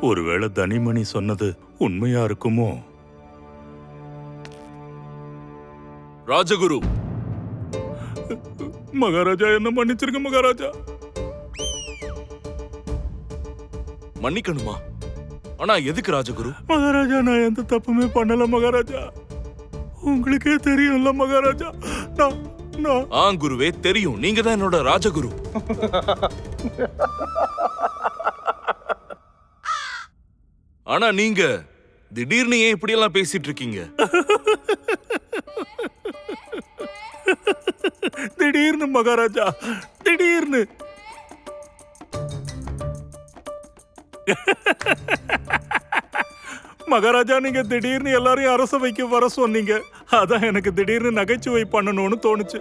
ஒருவேளை தனிமணி சொன்னது உண்மையா இருக்குமோ? ராஜகுரு. மகாராஜா என்ன மன்னிச்சிருங்க மகாராஜா. மன்னிக்கணுமா? ஆனா எதுக்கு ராஜகுரு? மகாராஜா நான் எந்த தப்புமே பண்ணல மகாராஜா. உங்களுக்கே தெரியும்ல மகாராஜா. நான் நான். ஆ குருவே தெரியும். நீங்க தான் என்னோட ராஜகுரு. ஆனா நீங்க திடீர்னு ஏன் இப்படி எல்லாம் பேசிட்டு இருக்கீங்க? திடீர்னு மகாராஜா திடீர்னு. மகாராஜா நீங்க திடீர்னு எல்லாரையும் அரசவைக்கு வர சொன்னீங்க. அதான் எனக்கு திடீர்னு நகைச்சுவை பண்ணணும்னு தோணுச்சு.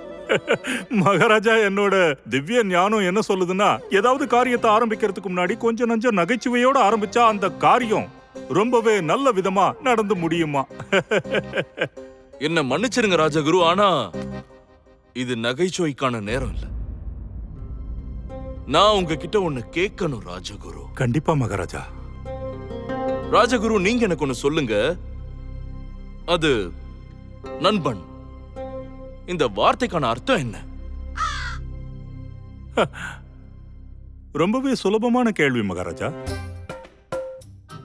மகாராஜா என்னோட திவ்ய ஞானம் என்ன சொல்லுதுன்னா ஏதாவது காரியத்தை ஆரம்பிக்கிறதுக்கு முன்னாடி கொஞ்சம் நஞ்சம் நகைச்சுவையோட ஆரம்பிச்சா அந்த காரியம் ரொம்பவே நல்ல விதமா நடந்து முடியுமா? என்ன மன்னிச்சிருங்க ராஜகுரு ஆனா இது நகைச்சுவைக்கான நேரம் இல்ல. நான் உங்ககிட்ட ஒண்ணு கேட்கணும் ராஜகுரு. கண்டிப்பா மகாராஜா. ராஜகுரு நீங்க எனக்கு ஒண்ணு சொல்லுங்க. அது நண்பன் இந்த வார்த்தைக்கான அர்த்தம் என்ன? ரொம்பவே சுலபமான கேள்வி மகாராஜா.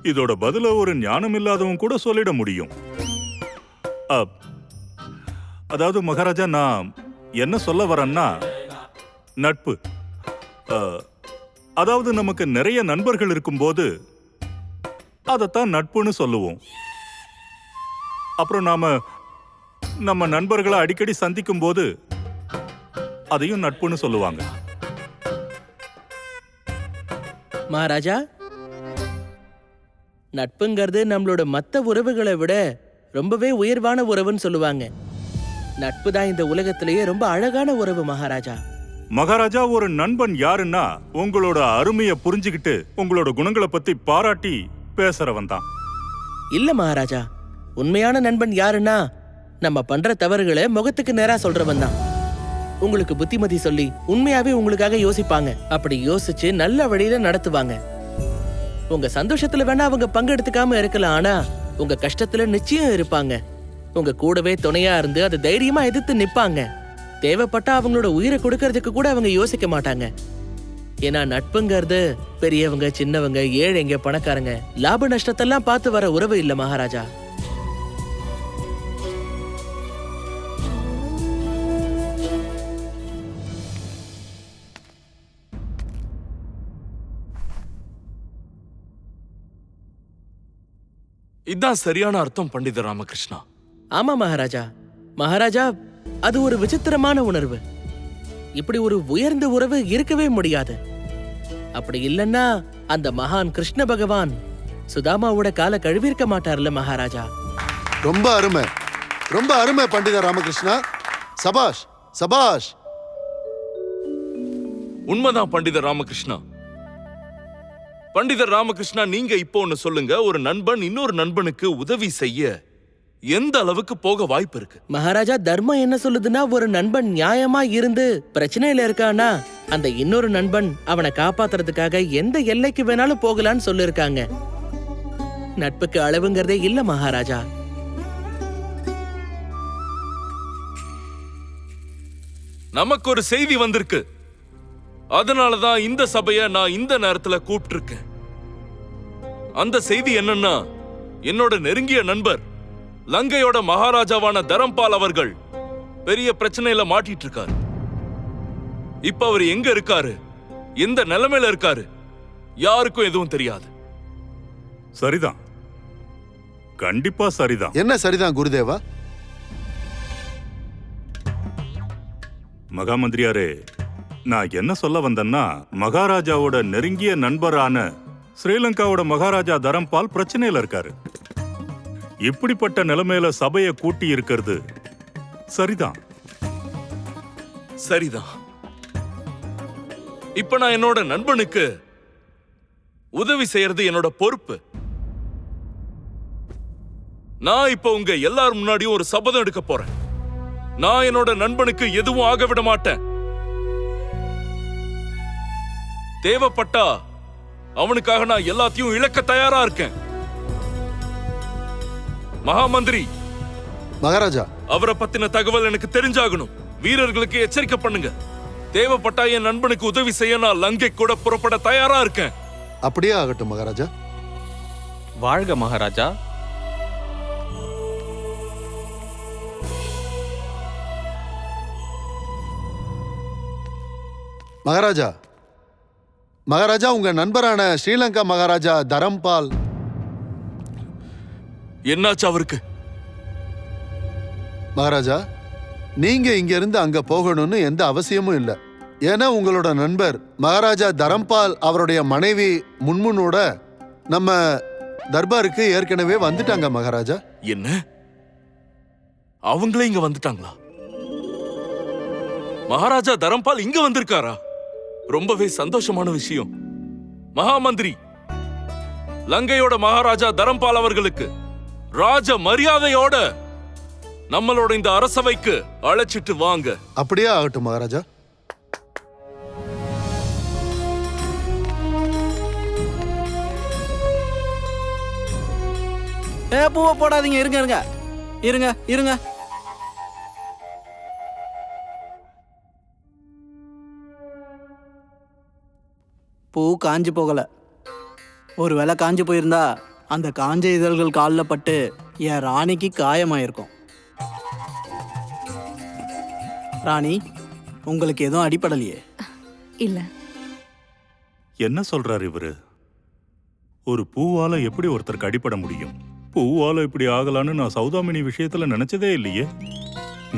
இதோட பதில ஒரு ஞானம் இல்லாதவன் கூட சொல்லிட முடியும். அ, அதாவது மகாராஜா நான் என்ன சொல்ல வரேன்னா நட்பு. அதாவது நமக்கு நிறைய நண்பர்கள் இருக்கும்போது அதைத்தான் நட்புன்னு சொல்லுவோம். அப்புறம் நாம நம்ம நண்பர்களை அடிக்கடி சந்திக்கும் போது அதையும் நட்புன்னு சொல்லுவாங்க. மகாராஜா நட்புங்கிறது நம்மளோட மத்த உறவுகளை விட ரொம்பவே உயர்வான உறவுன்னு சொல்லுவாங்க. நட்பு தான் இந்த உலகத்திலேயே ரொம்ப அழகான உறவு மகாராஜா. மகாராஜா ஒரு நண்பன் யாருன்னா உங்களோட அருமைய புரிஞ்சுகிட்டு உங்களோட குணங்களை பத்தி பாராட்டி பேசுறவன் தான் இல்ல மகாராஜா. உண்மையான நண்பன் யாருன்னா நம்ம பண்ற தவறுகளை முகத்துக்கு நேரா சொல்றவன் தான் உங்களுக்கு புத்திமதி சொல்லி உண்மையாவே உங்களுக்காக யோசிப்பாங்க. அப்படி யோசிச்சு நல்ல வழியில நடத்துவாங்க. உங்க சந்தோஷத்துல வேணா அவங்க பங்கெடுத்துக்காம இருக்கலாம் ஆனா உங்க கஷ்டத்துல நிச்சயம் இருப்பாங்க. உங்க கூடவே துணையா இருந்து அதை தைரியமா எதிர்த்து நிப்பாங்க. தேவைப்பட்டா அவங்களோட உயிரை கொடுக்கறதுக்கு கூட அவங்க யோசிக்க மாட்டாங்க. ஏன்னா நட்புங்கிறது பெரியவங்க சின்னவங்க ஏழைங்க பணக்காரங்க லாப நஷ்டத்தெல்லாம் பார்த்து வர உறவு இல்ல மகாராஜா. இதான் சரியான அர்த்தம் பண்டித ராமகிருஷ்ணா. ஆமா மகாராஜா. மகாராஜா அது ஒரு விசித்திரமான உணர்வு. இப்படி ஒரு உயர்ந்த உறவு இருக்கவே முடியாது. அப்படி இல்லைன்னா அந்த மகான் கிருஷ்ண பகவான் சுதாமாவோட காலை கழுவிருக்க மாட்டார்ல மகாராஜா. ரொம்ப அருமை. ரொம்ப அருமை பண்டித ராமகிருஷ்ணா. சபாஷ் சபாஷ். உண்மைதான் பண்டிதர் ராமகிருஷ்ணா. பண்டிதர் ராமகிருஷ்ணா நீங்க இப்போ ஒண்ணு சொல்லுங்க. ஒரு நண்பன் இன்னொரு நண்பனுக்கு உதவி செய்ய எந்த அளவுக்கு போக வாய்ப்பு இருக்கு? மகாராஜா தர்மம் என்ன சொல்லுதுன்னா ஒரு நண்பன் நியாயமா இருந்து பிரச்சனையில இருக்கானா அந்த இன்னொரு நண்பன் அவனை காப்பாத்துறதுக்காக எந்த எல்லைக்கு வேணாலும் போகலான்னு சொல்லிருக்காங்க. நட்புக்கு அளவுங்கிறதே இல்ல மகாராஜா. நமக்கு ஒரு செய்தி வந்திருக்கு. அதனாலதான் இந்த சபைய நான் இந்த நேரத்துல கூப்பிட்டிருக்கேன். அந்த செய்தி என்னன்னா என்னோட நெருங்கிய நண்பர் லங்கையோட மகாராஜாவான தரம்பால் அவர்கள் பெரிய பிரச்சனையில மாட்டிட்டு இருக்காரு இப்ப அவர் எங்க இருக்காரு? எந்த நிலைமையில இருக்காரு? யாருக்கும் எதுவும் தெரியாது. சரிதான். கண்டிப்பா சரிதான். என்ன சரிதான் குருதேவா? மகாமந்திரியாரே நான் என்ன சொல்ல வந்தேன்னா மகாராஜாவோட நெருங்கிய நண்பரான ஸ்ரீலங்காவோட மகாராஜா தரம்பால் பிரச்சனையில இருக்காரு. இப்படிப்பட்ட நிலைமையில சபையை கூட்டி இருக்கிறது சரிதான். சரிதான். இப்ப நான் என்னோட நண்பனுக்கு உதவி செய்யறது என்னோட பொறுப்பு. நான் இப்ப உங்க எல்லார் முன்னாடியும் ஒரு சபதம் எடுக்க போறேன். நான் என்னோட நண்பனுக்கு எதுவும் ஆக விட மாட்டேன். தேவைப்பட்டா அவனுக்காக நான் எல்லாத்தையும் இழக்க தயாரா இருக்கேன். மகாமந்திரி மகாராஜா. அவரை பத்தின தகவல் எனக்கு தெரிஞ்சாகணும். வீரர்களுக்கு எச்சரிக்கை பண்ணுங்க. தேவைப்பட்டா என் நண்பனுக்கு உதவி செய்ய நான் லங்கை கூட புறப்பட தயாரா இருக்கேன். அப்படியே ஆகட்டும் மகாராஜா. வாழ்க மகாராஜா. மகாராஜா மகாராஜா உங்க நண்பரான ஸ்ரீலங்கா மகாராஜா தரம்பால். என்னாச்சு அவருக்கு? மகாராஜா நீங்க இங்க இருந்து அங்க போகணும்னு எந்த அவசியமும் இல்ல. ஏன்னா உங்களோட நண்பர் மகாராஜா தரம்பால் அவருடைய மனைவி முன்முனோட நம்ம தர்பாருக்கு ஏற்கனவே வந்துட்டாங்க மகாராஜா. என்ன? அவங்களே இங்க வந்துட்டாங்களா? மகாராஜா தரம்பால் இங்க வந்திருக்காரா? ரொம்பவே சந்தோஷமான விஷயம். மகாமந்திரி லங்கையோட மகாராஜா தரம்பால் அவர்களுக்கு ராஜ மரியாதையோட நம்மளோட இந்த அரசவைக்கு அழைச்சிட்டு வாங்க. அப்படியே ஆகட்டும் மகாராஜா. ஏ பூவை போடாதீங்க. இருங்க இருங்க. இருங்க இருங்க. பூ காஞ்சு போகல. ஒருவேளை காஞ்சு போயிருந்தா அந்த காஞ்ச இதழ்கள் காலில் பட்டு என் ராணிக்கு காயமாயிருக்கும். ராணி உங்களுக்கு எதுவும் அடிப்படலையே இல்ல. என்ன சொல்றாரு இவரு? ஒரு பூவால எப்படி ஒருத்தருக்கு அடிபட முடியும்? பூவால இப்படி ஆகலான்னு நான் சௌதாமினி விஷயத்துல நினைச்சதே இல்லையே.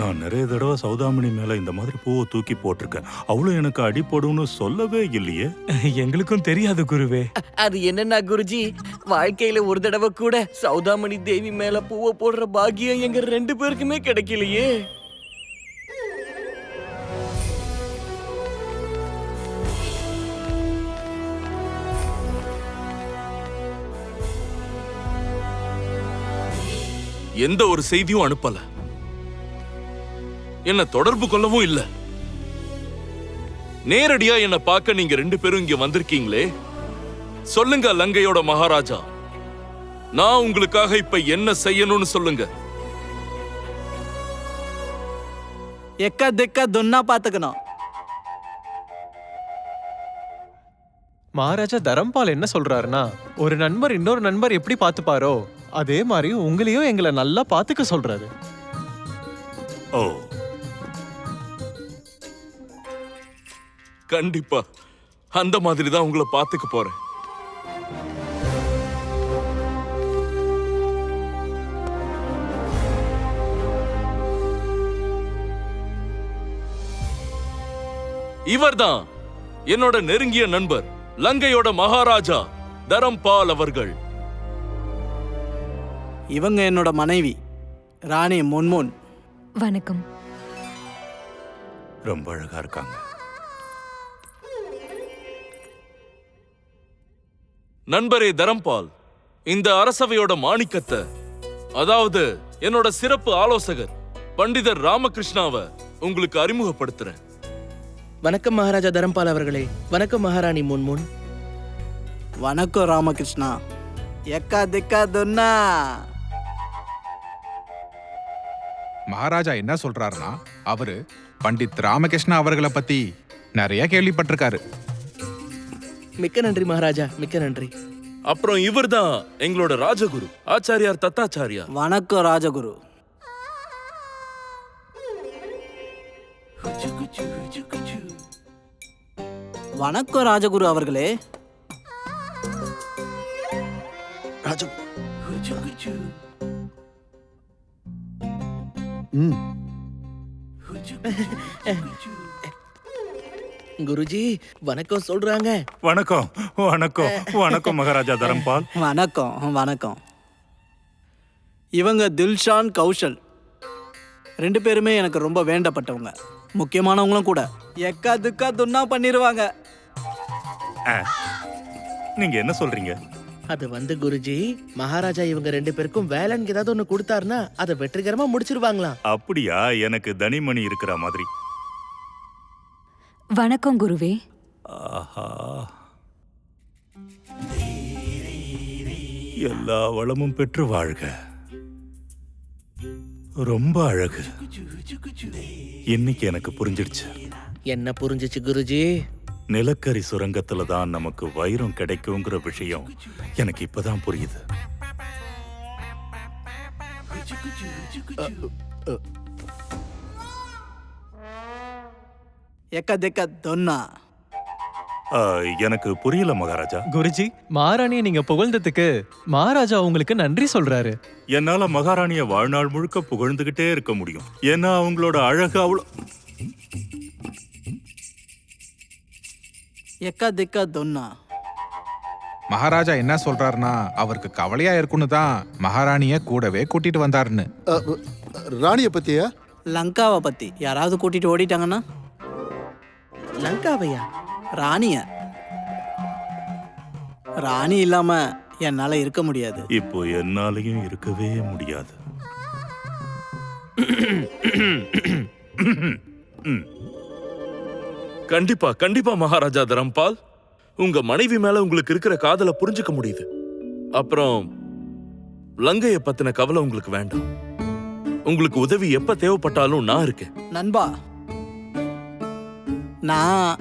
நான் நிறைய தடவை சௌதாமினி மேல இந்த மாதிரி பூவை தூக்கி போட்டிருக்கேன். அவளும் எனக்கு அடிபடும்னு சொல்லவே இல்லையே. எங்களுக்கும் தெரியாது குருவே. அது என்னன்னா குருஜி வாழ்க்கையில ஒரு தடவை கூட சௌதாமணி தேவி மேல பூவை போடுற பாக்கியம் எங்க ரெண்டு பேருக்குமே கிடைக்கலையே. எந்த ஒரு செய்தியும் அனுப்பல. என்ன தொடர்பு கொள்ளவும் இல்ல. நேரடியா என்ன பார்க்க நீங்க ரெண்டு பேரும் இங்க வந்திருக்கீங்களே. சொல்லுங்க லங்கையோட மகாராஜா. நான் உங்களுக்காக இப்ப என்ன செய்யணும்னு சொல்லுங்க. எக்க தெக்க தொன்னா பார்த்துக்கணும் மகாராஜா தரம்பால் என்ன சொல்றாருன்னா ஒரு நண்பர் இன்னொரு நண்பர் எப்படி பார்த்துப்பாரோ அதே மாதிரி உங்களையும் எங்களை நல்லா பார்த்துக்க சொல்றாரு. ஓ கண்டிப்பா. அந்த மாதிரி தான் உங்களை பார்த்துக்க போறேன். இவர்தான் என்னோட நெருங்கிய நண்பர் லங்கையோட மகாராஜா தரம்பால் அவர்கள். இவங்க என்னோட மனைவி ராணி முன்முன். வணக்கம். ரொம்ப அழகா இருக்காங்க. நண்பரே தரம்பால் இந்த அரசவையோட மாணிக்கத்தை அதாவது என்னோட சிறப்பு ஆலோசகர் பண்டிதர் ராமகிருஷ்ணாவை உங்களுக்கு அறிமுகப்படுத்துறேன். வணக்கம் மகாராஜா தரம்பால் அவர்களே. வணக்கம் மகாராணி முன்முன் வணக்கம் ராமகிருஷ்ணா. எக்கா திக்கா தொன்னா. மகாராஜா என்ன சொல்றாருன்னா அவரு பண்டித் ராமகிருஷ்ணா அவர்களை பத்தி நிறைய கேள்விப்பட்டிருக்காரு. மிக்க நன்றி மகாராஜா மிக்க நன்றி. அப்புறம் இவர்தான் எங்களோட ராஜகுரு ஆச்சாரியார் தத்தாச்சாரியா. வணக்கம் ராஜகுரு. வணக்கம் ராஜகுரு அவர்களே. ராஜா ம். குருஜி வணக்கம் சொல்றாங்க. வணக்கம் வணக்கம் வணக்கம் மகாராஜா தரம்பால். வணக்கம் வணக்கம். இவங்க தில்ஷான் கௌஷல். ரெண்டு பேருமே எனக்கு ரொம்ப வேண்டப்பட்டவங்க. முக்கியமானவங்களும் கூட. எக்கா துக்கா துன்னா பண்ணிடுவாங்க நீங்க என்ன சொல்றீங்க? அது வந்து குருஜி மகாராஜா இவங்க ரெண்டு பேருக்கும் வேலைன்னு ஏதாவது ஒண்ணு கொடுத்தாருன்னா அதை வெற்றிகரமா முடிச்சிருவாங்களாம். அப்படியா? எனக்கு தனிமணி இருக்கிற மாதிரி. வணக்கம் குருவே. ஆஹா. எல்லா வளமும் பெற்று வாழ்க. ரொம்ப அழகு. இன்னைக்கு எனக்கு புரிஞ்சிடுச்சு. என்ன புரிஞ்சுச்சு குருஜி? நிலக்கரி சுரங்கத்துல தான் நமக்கு வைரம் கிடைக்குங்கிற விஷயம் எனக்கு இப்பதான் புரியுது. எக்க தெக்க தொன்னா. ஆ, எனக்கு புரியல மகாராஜா. குருஜி மகாராணியை நீங்க புகழ்ந்ததுக்கு மகாராஜா உங்களுக்கு நன்றி சொல்றாரு. என்னால மகாராணிய வாழ்நாள் முழுக்க புகழ்ந்துகிட்டே இருக்க முடியும். ஏன்னா அவங்களோட அழகு அவ்வளோ எக்க தெக்க தொன்னா. மகாராஜா என்ன சொல்றாருன்னா அவருக்கு கவலையா இருக்குன்னு தான் மகாராணிய கூடவே கூட்டிட்டு வந்தாருன்னு. ராணிய பத்தியா? லங்காவை பத்தி. யாராவது கூட்டிட்டு ஓடிட்டாங்கன்னா? லங்காவையா? ராணிய. ராணி இல்லாம என்னால இருக்க முடியாது. இப்போ என்னாலையும் இருக்கவே முடியாது. கண்டிப்பா கண்டிப்பா மகாராஜா தரம்பால். உங்க மனைவி மேல உங்களுக்கு இருக்கிற காதலை புரிஞ்சுக்க முடியுது. அப்புறம் லங்கைய பத்தின கவலை உங்களுக்கு வேண்டாம். உங்களுக்கு உதவி எப்ப தேவைப்பட்டாலும் நான் இருக்கேன். நண்பா நான்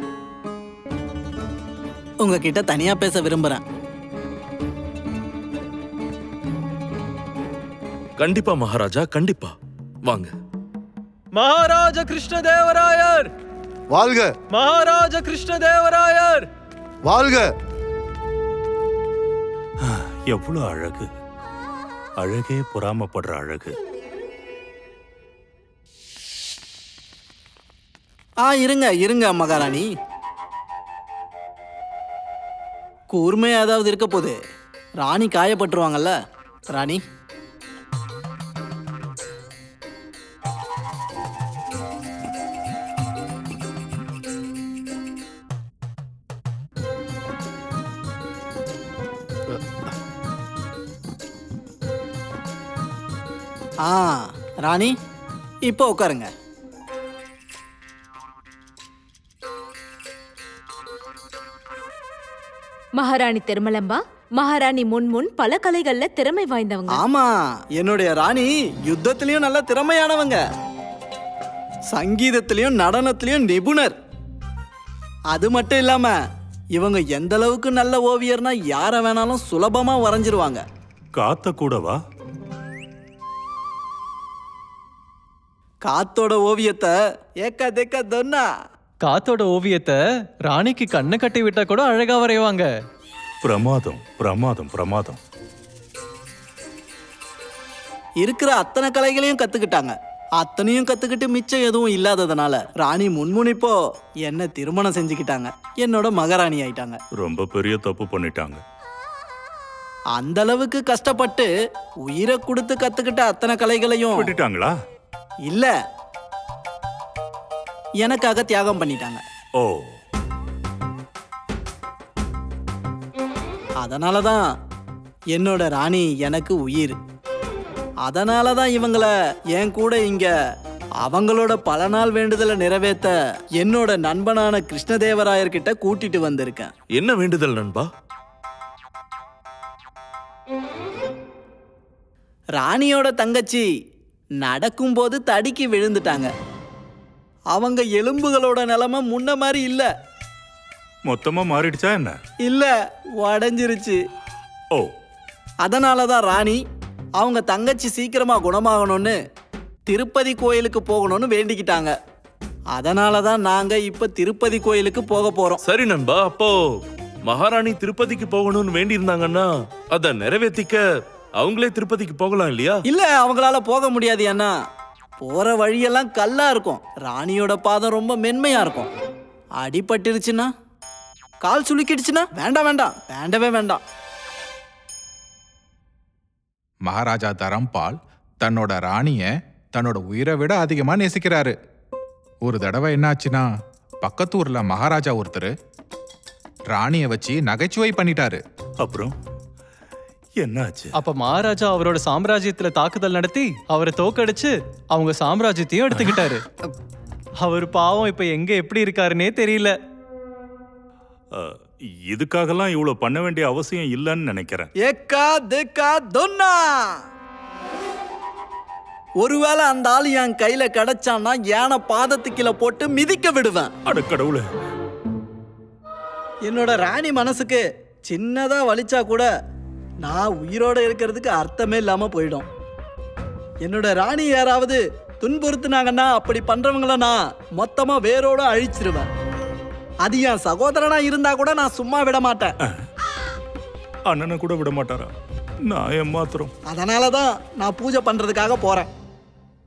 உங்ககிட்ட தனியா பேச விரும்புறேன். கண்டிப்பா மகாராஜா கண்டிப்பா. வாங்க. மகாராஜா கிருஷ்ணதேவராயர்! வாழ்க! மகாராஜா கிருஷ்ணதேவராயர்! வாழ்க! எவ்வளவு அழகு. அழகே பொறாமப்படுற அழகு. ஆ இருங்க இருங்க மகாராணி. கூர்மை ஏதாவது இருக்க போகுது? ராணி காயப்பட்டுருவாங்கல்ல? ராணி. ஆ ராணி இப்போ உட்காருங்க. மகாராணி திருமலம்பா மகாராணி முன் முன் பல கலைகள்ல திறமை வாய்ந்தவங்க. ஆமா என்னுடைய ராணி யுத்தத்திலயும் நல்ல திறமையானவங்க. சங்கீதத்திலயும் நடனத்திலயும் நிபுணர். அது மட்டும் இல்லாம இவங்க எந்த அளவுக்கு நல்ல ஓவியர்னா யார வேணாலும் சுலபமா வரைஞ்சிருவாங்க. காத்த கூடவா? காத்தோட ஓவியத்தை ஏக்க தெக்க தொன்னா. காத்தோட ஓவியத்தை ராணிக்கு கண்ணு கட்டி விட்டா கூட அழகா வரைவாங்க. பிரமாதம் பிரமாதம் பிரமாதம். இருக்கிற அத்தனை கலைகளையும் கத்துக்கிட்டாங்க. அத்தனையும் கத்துக்கிட்டு மிச்சம் எதுவும் இல்லாததுனால ராணி முன்முனிப்போ என்ன திருமணம் செஞ்சுக்கிட்டாங்க. என்னோட மகாராணி ஆயிட்டாங்க. ரொம்ப பெரிய தப்பு பண்ணிட்டாங்க. அந்த அளவுக்கு கஷ்டப்பட்டு உயிரை கொடுத்து கத்துக்கிட்ட அத்தனை கலைகளையும் விட்டுட்டாங்களா? இல்ல. எனக்காக தியாகம் பண்ணிட்டாங்க. ஓ. அதனால தான் என்னோட ராணி எனக்கு உயிர். அதனால தான் இவங்கள என் கூட இங்க அவங்களோட பல நாள் வேண்டுதலை நிறைவேத்த என்னோட நண்பனான கிருஷ்ணதேவராயர்கிட்ட கூட்டிட்டு வந்திருக்கேன். என்ன வேண்டுதல் நண்பா? ராணியோட தங்கச்சி நடக்கும்போது தடுக்கி விழுந்துட்டாங்க. அவங்க எலும்புகளோட நிலைமை முன்ன மாதிரி இல்ல. மொத்தமா மாறிடுச்சா என்ன? இல்ல உடஞ்சிருச்சு. ஓ. அதனால தான் ராணி அவங்க தங்கச்சி சீக்கிரமா குணமாகணும்னு திருப்பதி கோயிலுக்கு போகணும்னு வேண்டிக்கிட்டாங்க. அதனால தான் நாங்க இப்ப திருப்பதி கோயிலுக்கு போக போறோம். சரி நண்பா அப்போ மகாராணி திருப்பதிக்கு போகணும்னு வேண்டி இருந்தாங்கன்னா அத நிறைவேத்திக்க அவங்களே திருப்பதிக்கு போகலாம் இல்லையா? இல்ல அவங்களால போக முடியாது அண்ணா. போற வழியெல்லாம் கல்லா இருக்கும். ராணியோட பாதம் ரொம்ப மென்மையா இருக்கும். அடிபட்டுருச்சுன்னா கால் சுளுக்கிடுச்சுன்னா? வேண்டாம் வேண்டாம் வேண்டவே வேண்டாம். மகாராஜா தரம்பால் தன்னோட ராணிய தன்னோட உயிரை விட அதிகமா நேசிக்கிறாரு. ஒரு தடவை என்னாச்சுன்னா பக்கத்து ஊர்ல மகாராஜா ஒருத்தர் ராணிய வச்சு நகைச்சுவை பண்ணிட்டாரு. அப்புறம்? என்னாச்சு? அப்ப மகாராஜா அவரோட சாம்ராஜ்யத்துல தாக்குதல் நடத்தி அவரை தோக்கடிச்சு அவங்க சாம்ராஜ்யத்தையும் எடுத்துக்கிட்டாரு. அவர் பாவம் இப்ப எங்க எப்படி இருக்காருன்னே தெரியல. இதுக்காகலாம் இவ்வளவு பண்ண வேண்டிய அவசியம் இல்லைன்னு நினைக்கிறேன். ஏக்கா தேக்கா தொன்னா! ஒருவேளை அந்த ஆள் என் கையில கிடைச்சான்னா யானை பாதத்து கீழே போட்டு மிதிக்க விடுவேன். அட கடவுளே. என்னோட ராணி மனசுக்கு சின்னதா வலிச்சா கூட நான் உயிரோட இருக்கிறதுக்கு அர்த்தமே இல்லாம போயிடும். என்னோட ராணி யாராவது துன்புறுத்துனாங்கன்னா அப்படி பண்றவங்கள நான் மொத்தமா வேரோட அழிச்சிருவேன். அது என் சகோதரனா இருந்தா கூட நான் சும்மா விட மாட்டேன். அண்ணனை கூட விட மாட்டாரா? நான் ஏமாத்திரம் அதனால தான் நான் பூஜை பண்றதுக்காக போறேன்.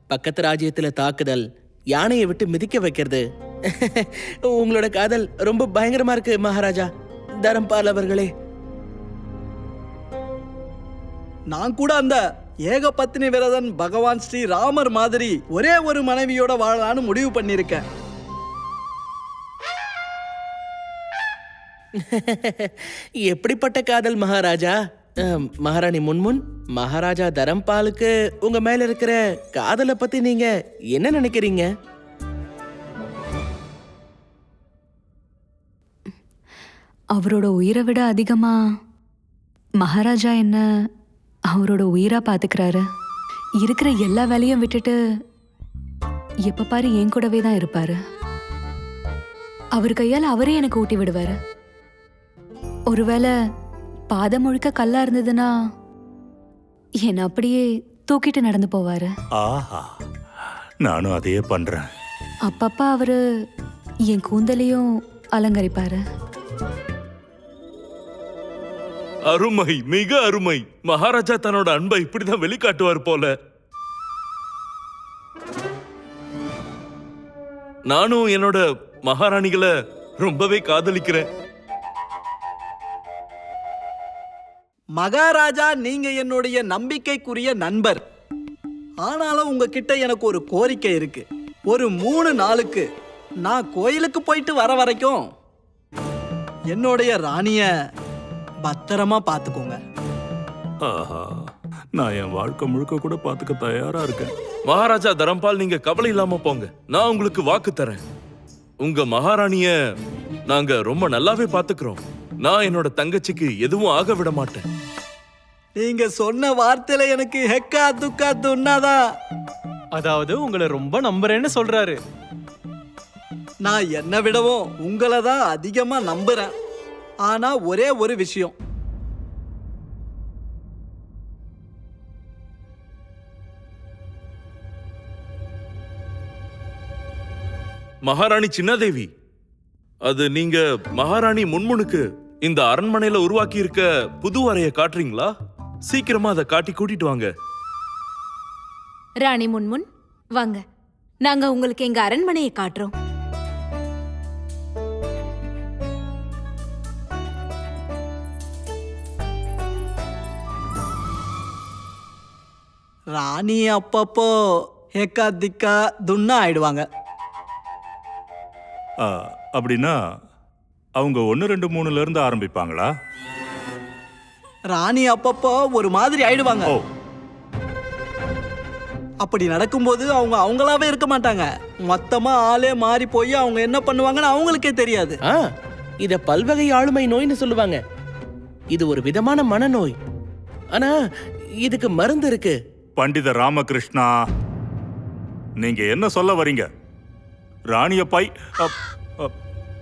பக்கத்து ராஜ்யத்துல தாக்குதல் யானையை விட்டு மிதிக்க வைக்கிறது. உங்களோட காதல் ரொம்ப பயங்கரமா இருக்கு மகாராஜா. தரம்பால் அவர்களே நான் கூட அந்த ஏகபத்தினி விரதன் பகவான் ஸ்ரீ ராமர் மாதிரி ஒரே ஒரு மனைவியோட வாழலான்னு முடிவு பண்ணியிருக்கேன். எப்படிப்பட்ட காதல் மகாராஜா? மகாராணி முன்முன் மகாராஜா தரம்பாலுக்கு உங்க மேல இருக்கிற காதலை பத்தி நீங்க என்ன நினைக்கிறீங்க? அவரோட உயிரை விட அதிகமா மகாராஜா என்ன அவரோட உயிரா பாத்துக்கிறாரு? இருக்கிற எல்லா வேலையும் விட்டுட்டு எப்ப பாரு என் கூடவே தான் இருப்பாரு. அவர் கையால் அவரே எனக்கு ஊட்டி விடுவாரு. ஒருவேளை பாதம் முழுக்க கல்லா இருந்ததுன்னா என்னை அப்படியே தூக்கிட்டு நடந்து போவாரு. ஆஹா நானும் அதையே பண்றேன். அப்பப்ப அவரு என் கூந்தலையும் அலங்கரிப்பாரு. அருமை மிக அருமை. மகாராஜா தன்னோட அன்பை இப்படிதான் வெளிக்காட்டுவார் போல. நானும் என்னோட மகாராணிகளை ரொம்பவே காதலிக்கிறேன். மகாராஜா நீங்க என்னுடைய நம்பிக்கைக்குரிய நண்பர். ஆனாலும் உங்ககிட்ட எனக்கு ஒரு கோரிக்கை இருக்கு. ஒரு மூணு நாளுக்கு நான் கோயிலுக்கு போயிட்டு வர வரைக்கும் என்னுடைய ராணிய பத்திரமா பார்த்துக்கோங்க ஆஹா நான் என் வாழ்க்கை முழுக்க கூட பாத்துக்க தயாரா இருக்கேன். மகாராஜா தரம்பால் நீங்க கவலை இல்லாம போங்க. நான் உங்களுக்கு வாக்கு தரேன். உங்க மகாராணிய நாங்க ரொம்ப நல்லாவே பாத்துக்கிறோம். நான் என்னோட தங்கச்சிக்கு எதுவும் ஆக விட மாட்டேன். நீங்க சொன்ன வார்த்தையில எனக்கு ஹெக்கா துக்கா துன்னாதான் அதாவது உங்களை ரொம்ப நம்புறேன்னு சொல்றாரு. நான் என்ன விடவும் உங்களை தான் அதிகமா நம்புறேன். ஆனா ஒரே ஒரு விஷயம். மகாராணி சின்னதேவி அது நீங்க மகாராணி முன்முனுக்கு இந்த அரண்மனையில உருவாக்கி இருக்க புது அறைய காட்டுறீங்களா? சீக்கிரமா அதை காட்டி கூட்டிட்டு வாங்க. ராணி முன்முன் வாங்க. நாங்க உங்களுக்கு எங்க அரண்மனையை காட்டுறோம். ராணி அப்பப்போ ஹெக்கா திக்கா துன்னா ஆயிடுவாங்க. ஆ, அப்படின்னா அவங்க ஒன்று ரெண்டு மூணுல இருந்து ஆரம்பிப்பாங்களா? ராணி அப்பப்போ ஒரு மாதிரி ஆயிடுவாங்க. ஓ. அப்படி நடக்கும்போது அவங்க அவங்களாவே இருக்க மாட்டாங்க. மொத்தமா ஆளே மாறி போய் அவங்க என்ன பண்ணுவாங்கன்னு அவங்களுக்கே தெரியாது. ஆ இத பல்வகை ஆளுமை நோய்னு சொல்லுவாங்க. இது ஒரு விதமான மனநோய். ஆனா இதுக்கு மருந்து இருக்கு. பண்டித ராமகிருஷ்ணா நீங்க என்ன சொல்ல வரீங்க? ராணிய பை அப், அப்,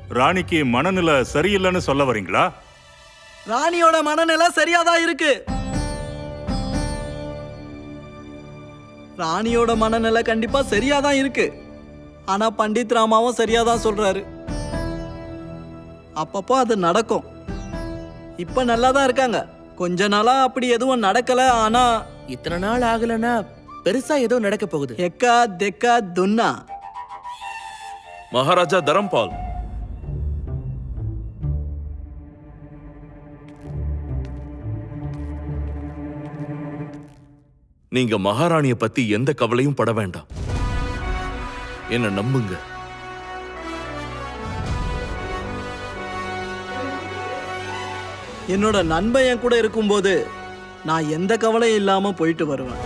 ராணிக்கு மனநிலை சரியில்லைன்னு சொல்ல வரீங்களா? ராணியோட மனநிலை சரியாதான் இருக்கு? ராணியோட மனநிலை கண்டிப்பா சரியாதான் இருக்கு. ஆனா பண்டித் ராமாவும் சரியாதான் சொல்றாரு. அப்பப்போ அது நடக்கும். இப்ப நல்லா தான் இருக்காங்க. கொஞ்ச நாளா அப்படி எதுவும் நடக்கல ஆனா இத்தனை நாள் ஆகலன்னா பெருசா ஏதோ நடக்க போகுது. எக்கா தெக்கா துன்னா. மகாராஜா தரம்பால். நீங்க மகாராணிய பத்தி எந்த கவலையும் பட வேண்டாம். என்ன நம்புங்க. என்னோட நண்பன் என் கூட இருக்கும்போது நான் எந்த கவலையும் இல்லாம போயிட்டு வருவேன்.